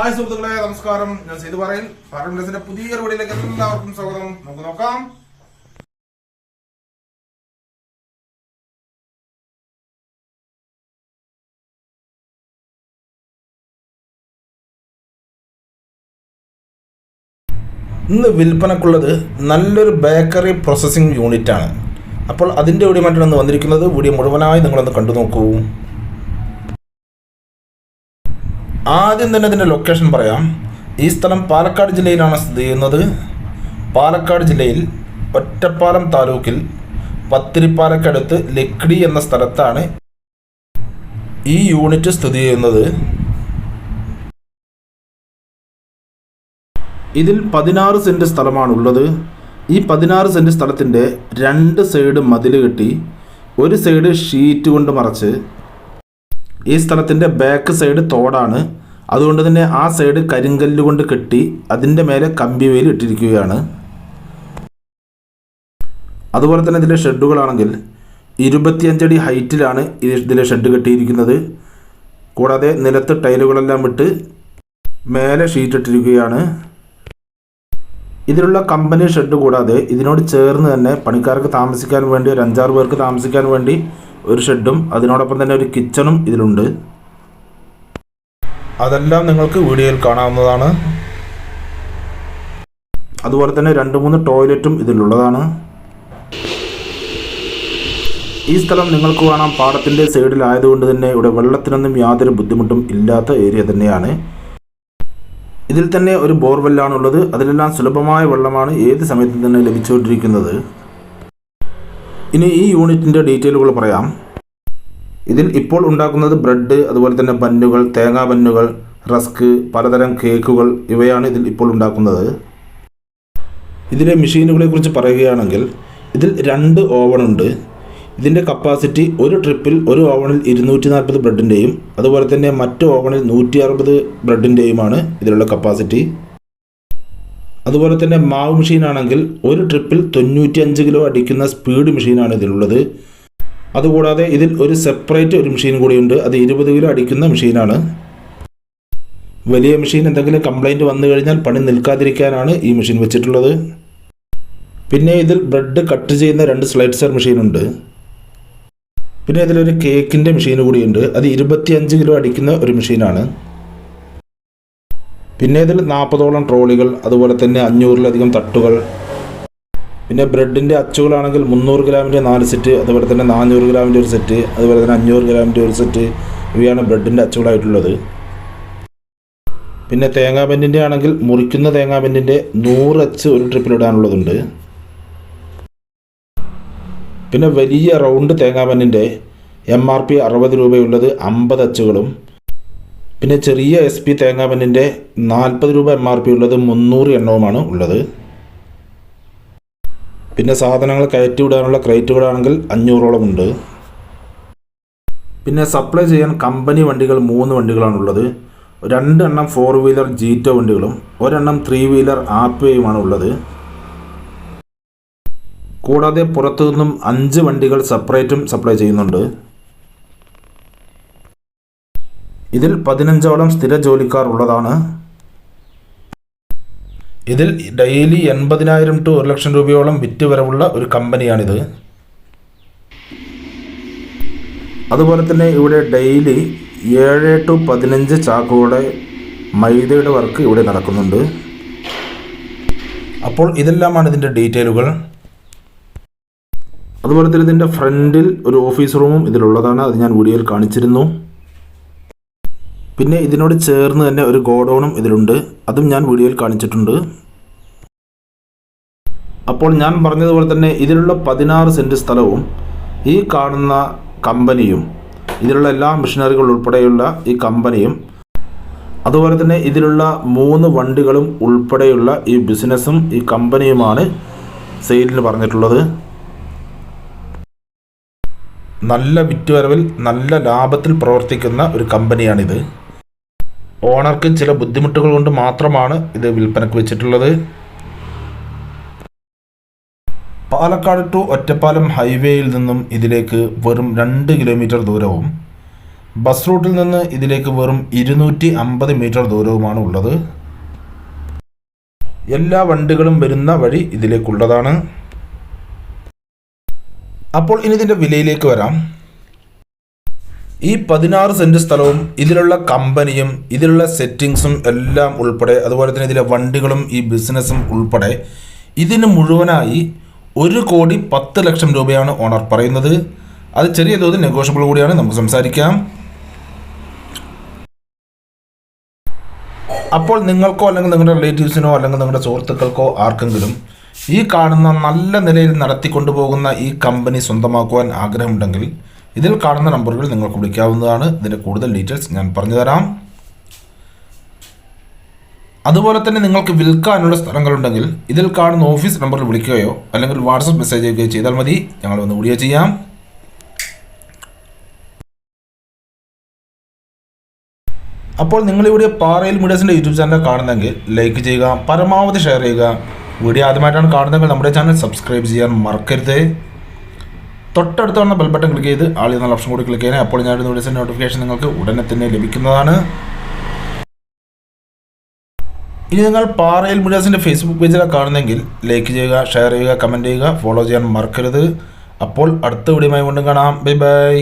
Hi സുഹൃത്തുക്കളെ നമസ്കാരം. ഞാൻ ചെയ്തു പറയൽ. പാർലമെന്റസിന്റെ പുതിയ റോഡിലേക്ക് എല്ലാവർക്കും സ്വാഗതം. നമുക്ക് നോക്കാം. ഇന്ന് വിൽപ്പനക്കുള്ളത് നല്ലൊരു ബേക്കറി പ്രോസസ്സിംഗ് യൂണിറ്റാണ്. അപ്പോൾ അതിന്റെ വീഡിയോ മറ്റാണ് വന്നിരിക്കുന്നത്. വീഡിയോ മുഴുവനായി നിങ്ങളൊന്ന് കണ്ടു നോക്കൂ. ആദ്യം തന്നെ ഇതിന്റെ ലൊക്കേഷൻ പറയാം. ഈ സ്ഥലം പാലക്കാട് ജില്ലയിലാണ് സ്ഥിതി ചെയ്യുന്നത്. പാലക്കാട് ജില്ലയിൽ ഒറ്റപ്പാലം താലൂക്കിൽ പത്തിരിപ്പാലക്കടുത്ത് ലക്കിടി എന്ന സ്ഥലത്താണ് ഈ യൂണിറ്റ് സ്ഥിതി ചെയ്യുന്നത്. ഇതിൽ പതിനാറ് സെന്റ് സ്ഥലമാണുള്ളത്. ഈ പതിനാറ് സെന്റ് സ്ഥലത്തിന്റെ രണ്ട് സൈഡ് മതിൽ കെട്ടി ഒരു സൈഡ് ഷീറ്റ് കൊണ്ട് മറച്ച് ഈ സ്ഥലത്തിന്റെ ബാക്ക് സൈഡ് തോടാണ്. അതുകൊണ്ട് തന്നെ ആ സൈഡ് കരിങ്കല്ല് കൊണ്ട് കെട്ടി അതിന്റെ മേലെ കമ്പി വേലി ഇട്ടിരിക്കുകയാണ്. അതുപോലെ തന്നെ ഇതിലെ ഷെഡുകളാണെങ്കിൽ ഇരുപത്തിയഞ്ചടി ഹൈറ്റിലാണ് ഇതിലെ ഷെഡ് കെട്ടിയിരിക്കുന്നത്. കൂടാതെ നിലത്ത് ടൈലുകളെല്ലാം ഇട്ട് മേലെ ഷീറ്റ് ഇട്ടിരിക്കുകയാണ്. ഇതിലുള്ള കമ്പനി ഷെഡ് കൂടാതെ ഇതിനോട് ചേർന്ന് തന്നെ പണിക്കാർക്ക് താമസിക്കാൻ വേണ്ടി ഒരു അഞ്ചാറ് പേർക്ക് താമസിക്കാൻ വേണ്ടി ഒരു ഷെഡും അതിനോടൊപ്പം തന്നെ ഒരു കിച്ചണും ഇതിലുണ്ട്. അതെല്ലാം നിങ്ങൾക്ക് വീഡിയോയിൽ കാണാവുന്നതാണ്. അതുപോലെ തന്നെ രണ്ട് മൂന്ന് ടോയ്ലറ്റും ഇതിലുള്ളതാണ്. ഈ സ്ഥലം നിങ്ങൾക്ക് കാണാം. പാടത്തിന്റെ സൈഡിലായതുകൊണ്ട് തന്നെ ഇവിടെ വെള്ളത്തിനൊന്നും യാതൊരു ബുദ്ധിമുട്ടും ഇല്ലാത്ത ഏരിയ തന്നെയാണ്. ഇതിൽ തന്നെ ഒരു ബോർവെല്ലാണ് ബോർവെല്ലാണുള്ളത്. അതിലെല്ലാം സുലഭമായ വെള്ളമാണ് ഏത് സമയത്തും തന്നെ ലഭിച്ചുകൊണ്ടിരിക്കുന്നത്. ഇനി ഈ യൂണിറ്റിന്റെ ഡീറ്റെയിലുകൾ പറയാം. ഇതിൽ ഇപ്പോൾ ഉണ്ടാക്കുന്നത് ബ്രെഡ് അതുപോലെ തന്നെ ബന്നുകൾ തേങ്ങാ ബന്നുകൾ റസ്ക് പലതരം കേക്കുകൾ ഇവയാണ് ഇതിൽ ഇപ്പോൾ ഉണ്ടാക്കുന്നത്. ഇതിലെ മെഷീനുകളെ കുറിച്ച് പറയുകയാണെങ്കിൽ ഇതിൽ രണ്ട് ഓവണുണ്ട് ഇതിന്റെ കപ്പാസിറ്റി ഒരു ട്രിപ്പിൽ ഒരു ഓവണിൽ ഇരുന്നൂറ്റി നാൽപ്പത് ബ്രെഡിന്റെയും അതുപോലെ തന്നെ മറ്റു ഓവണിൽ നൂറ്റി അറുപത് ബ്രെഡിന്റെയുമാണ് ഇതിലുള്ള കപ്പാസിറ്റി. അതുപോലെ തന്നെ മാവ് മെഷീൻ ആണെങ്കിൽ ഒരു ട്രിപ്പിൽ തൊണ്ണൂറ്റി അഞ്ച് കിലോ അടിക്കുന്ന സ്പീഡ് മെഷീനാണ് ഇതിലുള്ളത്. അതുകൂടാതെ ഇതിൽ ഒരു സെപ്പറേറ്റ് ഒരു മെഷീൻ കൂടിയുണ്ട്. അത് ഇരുപത് കിലോ അടിക്കുന്ന മെഷീനാണ് വലിയ മെഷീൻ എന്തെങ്കിലും കംപ്ലൈന്റ് വന്നു കഴിഞ്ഞാൽ പണി നിൽക്കാതിരിക്കാനാണ് ഈ മെഷീൻ വെച്ചിട്ടുള്ളത്. പിന്നെ ഇതിൽ ബ്രെഡ് കട്ട് ചെയ്യുന്ന രണ്ട് സ്ലൈഡ്സർ മെഷീനുണ്ട് പിന്നെ ഇതിലൊരു കേക്കിന്റെ മെഷീൻ കൂടിയുണ്ട്. അത് ഇരുപത്തിയഞ്ച് കിലോ അടിക്കുന്ന ഒരു മെഷീനാണ് പിന്നെ ഇതിൽ നാൽപ്പതോളം ട്രോളികൾ അതുപോലെ തന്നെ അഞ്ഞൂറിലധികം തട്ടുകൾ. പിന്നെ ബ്രെഡിന്റെ അച്ചുകളാണെങ്കിൽ മുന്നൂറ് ഗ്രാമിന്റെ നാല് സെറ്റ് അതുപോലെ തന്നെ നാനൂറ് ഗ്രാമിന്റെ ഒരു സെറ്റ് അതുപോലെ തന്നെ അഞ്ഞൂറ് ഗ്രാമിന്റെ ഒരു സെറ്റ്. ഇവയാണ് ബ്രെഡിന്റെ അച്ചുകളായിട്ടുള്ളത്. പിന്നെ തേങ്ങാബെന്നിന്റെ ആണെങ്കിൽ മുറിക്കുന്ന തേങ്ങാബെന്നിന്റെ നൂറ് അച്ച് ഒരു ട്രിപ്പിലിടാനുള്ളതുണ്ട് പിന്നെ വലിയ റൗണ്ട് തേങ്ങാബെന്നിന്റെ എം ആർ പി അറുപത് രൂപയുള്ളത് അമ്പത് അച്ചുകളും പിന്നെ ചെറിയ എസ് പി തേങ്ങാബെന്നിന്റെ നാൽപ്പത് രൂപ എം ആർ പി ഉള്ളത് മുന്നൂറ് എണ്ണവുമാണ് ഉള്ളത്. പിന്നെ സാധനങ്ങൾ കയറ്റി വിടാനുള്ള ക്രേറ്റുകളാണെങ്കിൽ അഞ്ഞൂറോളം ഉണ്ട്. പിന്നെ സപ്ലൈ ചെയ്യാൻ കമ്പനി വണ്ടികൾ മൂന്ന് വണ്ടികളാണുള്ളത് രണ്ടെണ്ണം ഫോർ വീലർ ജീറ്റോ വണ്ടികളും ഒരെണ്ണം ത്രീ വീലർ ആപ്പയുമാണ് ഉള്ളത്. കൂടാതെ പുറത്തു നിന്നും അഞ്ച് വണ്ടികൾ സെപ്പറേറ്റും സപ്ലൈ ചെയ്യുന്നുണ്ട്. ഇതിൽ പതിനഞ്ചോളം സ്ഥിര ജോലിക്കാർ ഉള്ളതാണ്. ഇതിൽ ഡെയിലി എൺപതിനായിരം ടു ഒരു ലക്ഷം രൂപയോളം വിറ്റ് വരവുള്ള ഒരു കമ്പനിയാണിത്. അതുപോലെ തന്നെ ഇവിടെ ഡെയിലി ഏഴ് ടു പതിനഞ്ച് ചാക്കുകളുടെ മൈദയുടെ വർക്ക് ഇവിടെ നടക്കുന്നുണ്ട്. അപ്പോൾ ഇതെല്ലാമാണ് ഇതിന്റെ ഡീറ്റെയിലുകൾ. അതുപോലെ തന്നെ ഇതിന്റെ ഫ്രണ്ടിൽ ഒരു ഓഫീസ് റൂമും ഇതിലുള്ളതാണ്. അത് ഞാൻ വീഡിയോയിൽ കാണിച്ചിരുന്നു. പിന്നെ ഇതിനോട് ചേർന്ന് തന്നെ ഒരു ഗോഡൗണും ഇതിലുണ്ട്. അതും ഞാൻ വീഡിയോയിൽ കാണിച്ചിട്ടുണ്ട്. അപ്പോൾ ഞാൻ പറഞ്ഞതുപോലെ തന്നെ ഇതിലുള്ള പതിനാറ് സെന്റ് സ്ഥലവും ഈ കാണുന്ന കമ്പനിയും ഇതിലുള്ള എല്ലാ മെഷീനറികൾ ഉൾപ്പെടെയുള്ള ഈ കമ്പനിയും അതുപോലെ തന്നെ ഇതിലുള്ള മൂന്ന് വണ്ടികളും ഉൾപ്പെടെയുള്ള ഈ ബിസിനസ്സും ഈ കമ്പനിയുമാണ് സെയിലിന് പറഞ്ഞിട്ടുള്ളത്. നല്ല വിറ്റുവരവിൽ നല്ല ലാഭത്തിൽ പ്രവർത്തിക്കുന്ന ഒരു കമ്പനിയാണിത്. ഓണർക്ക് ചില ബുദ്ധിമുട്ടുകൾ കൊണ്ട് മാത്രമാണ് ഇത് വിൽപ്പനക്ക് വെച്ചിട്ടുള്ളത്. പാലക്കാട് ടു ഒറ്റപ്പാലം ഹൈവേയിൽ നിന്നും ഇതിലേക്ക് വെറും രണ്ട് കിലോമീറ്റർ ദൂരവും ബസ് റൂട്ടിൽ നിന്ന് ഇതിലേക്ക് വെറും ഇരുന്നൂറ്റി അമ്പത് മീറ്റർ ദൂരവുമാണ് ഉള്ളത്. എല്ലാ വണ്ടികളും വരുന്ന വഴി ഇതിലേക്കുള്ളതാണ്. അപ്പോൾ ഇനി ഇതിന്റെ വിലയിലേക്ക് വരാം. ഈ പതിനാറ് സെന്റ് സ്ഥലവും ഇതിലുള്ള കമ്പനിയും ഇതിലുള്ള സെറ്റിങ്സും എല്ലാം ഉൾപ്പെടെ അതുപോലെ തന്നെ ഇതിലെ വണ്ടികളും ഈ ബിസിനസ്സും ഉൾപ്പെടെ ഇതിന് മുഴുവനായി ഒരു കോടി പത്ത് ലക്ഷം രൂപയാണ് ഓണർ പറയുന്നത്. അത് ചെറിയ തോതിൽ നെഗോഷ്യബിൾ കൂടിയാണ്. നമുക്ക് സംസാരിക്കാം. അപ്പോൾ നിങ്ങൾക്കോ അല്ലെങ്കിൽ നിങ്ങളുടെ റിലേറ്റീവ്സിനോ അല്ലെങ്കിൽ നിങ്ങളുടെ സുഹൃത്തുക്കൾക്കോ ആർക്കെങ്കിലും ഈ കാണുന്ന നല്ല നിലയിൽ നടത്തിക്കൊണ്ടുപോകുന്ന ഈ കമ്പനി സ്വന്തമാക്കുവാൻ ആഗ്രഹമുണ്ടെങ്കിൽ ഇതിൽ കാണുന്ന നമ്പറുകൾ നിങ്ങൾക്ക് വിളിക്കാവുന്നതാണ്. ഇതിന്റെ കൂടുതൽ ഡീറ്റെയിൽസ് ഞാൻ പറഞ്ഞു തരാം അതുപോലെ തന്നെ നിങ്ങൾക്ക് വിൽക്കാനുള്ള സ്ഥലങ്ങളുണ്ടെങ്കിൽ ഇതിൽ കാണുന്ന ഓഫീസ് നമ്പറിൽ വിളിക്കുകയോ അല്ലെങ്കിൽ വാട്സപ്പ് മെസ്സേജ് അയക്കുകയോ ചെയ്താൽ മതി. ഞങ്ങൾ വന്ന് വീഡിയോ ചെയ്യാം. അപ്പോൾ നിങ്ങളിവിടെ പാറയിൽ മീഡിയസിന്റെ യൂട്യൂബ് ചാനൽ കാണുന്നെങ്കിൽ ലൈക്ക് ചെയ്യുക പരമാവധി ഷെയർ ചെയ്യുക. വീഡിയോ ആദ്യമായിട്ടാണ് കാണുന്നതെങ്കിൽ നമ്മുടെ ചാനൽ സബ്സ്ക്രൈബ് ചെയ്യാൻ മറക്കരുത്. തൊട്ടടുത്ത് വന്ന ബെൽ ബട്ടൺ ക്ലിക്ക് ചെയ്ത് ആൾ എന്നുള്ള ഓപ്ഷൻ കൂടി ക്ലിക്ക് ചെയ്യാൻ അപ്പോൾ ഞാൻ വീഡിയോസിന്റെ നോട്ടിഫിക്കേഷൻ നിങ്ങൾക്ക് ഉടനെ തന്നെ ലഭിക്കുന്നതാണ്. ഇനി നിങ്ങൾ പാറയിൽ മീഡിയാസിന്റെ ഫേസ്ബുക്ക് പേജിലാണ് കാണുന്നെങ്കിൽ ലൈക്ക് ചെയ്യുക ഷെയർ ചെയ്യുക കമന്റ് ചെയ്യുക ഫോളോ ചെയ്യാൻ മറക്കരുത്. അപ്പോൾ അടുത്ത വീഡിയോയുമായി വീണ്ടും കാണാം. Bye bye